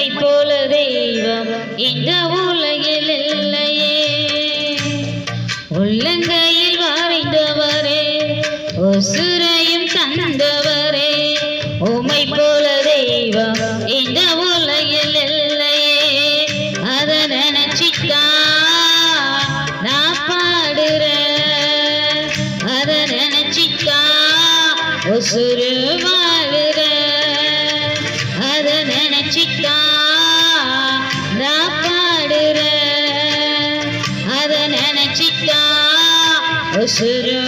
உம்மை போல தெய்வம் இந்த உலகில் இல்லையே. உள்ளங்கையில் வரைந்தவரே உசுரையும் தந்தவரே உம்மை போல தெய்வம் இந்த உலகில் இல்லையே. அத நினைச்சிட்டா நான் பாடுறேன் அத நினைச்சிட்டா உசுறு நினைச்சிட்டா உசுறு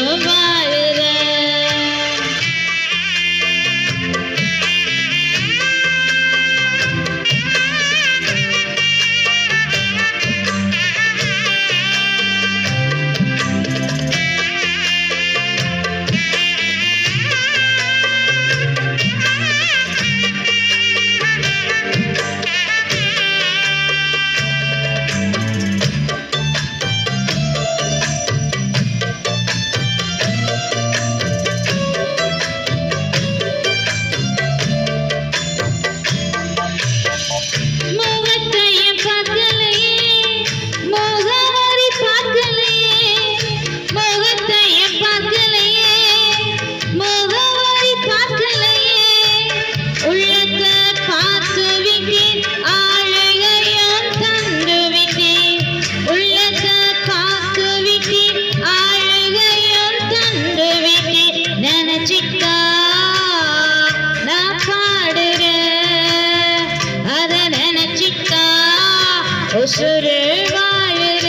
உசுறு வாழுற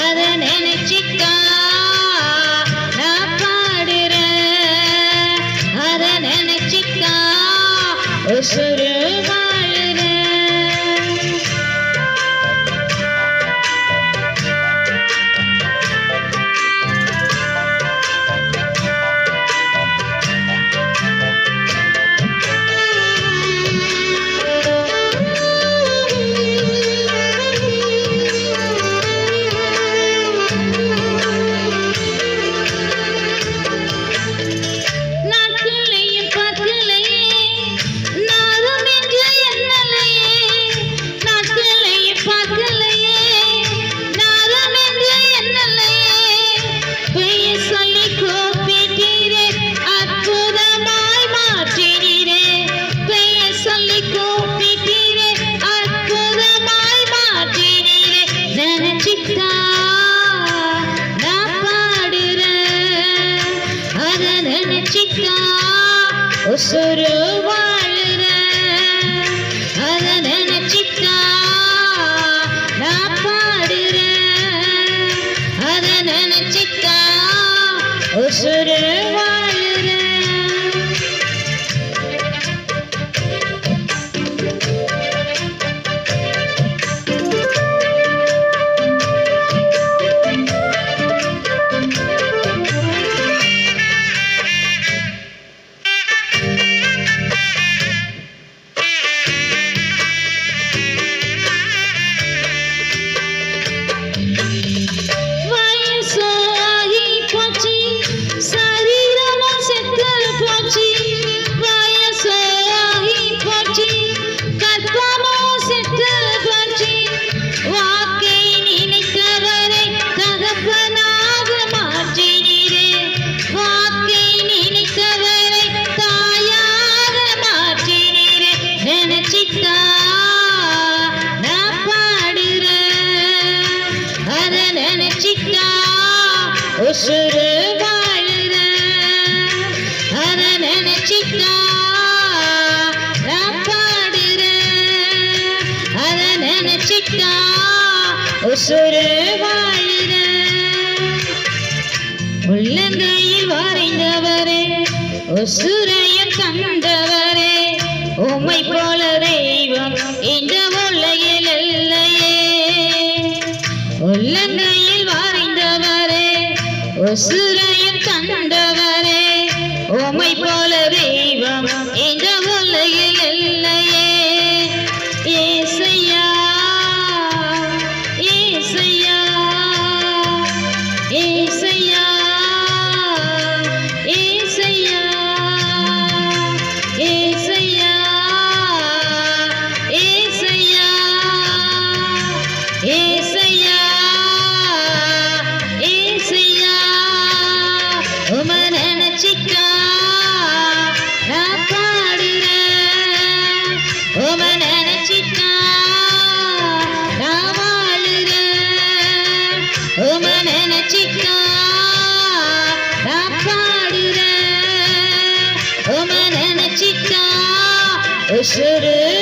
அத நினைச்சிக்கா நான் பாடுற அத நினைச்சிக்கா உசுறு உசுறு வாழுற அதை நினைச்சிட்டா நான் பாடுறேன் அதை நினைச்சிட்டா உசுறு உசுறு வாழுற உள்ளங்கையில் வரைந்தவரே உசுரையும் தந்தவரே உமை போல தெய்வம் இந்த உலகில் இல்லையே. உள்ளங்கையில் வரைந்தவரே உசுரையும் தந்தவரே உசுறு வாழுற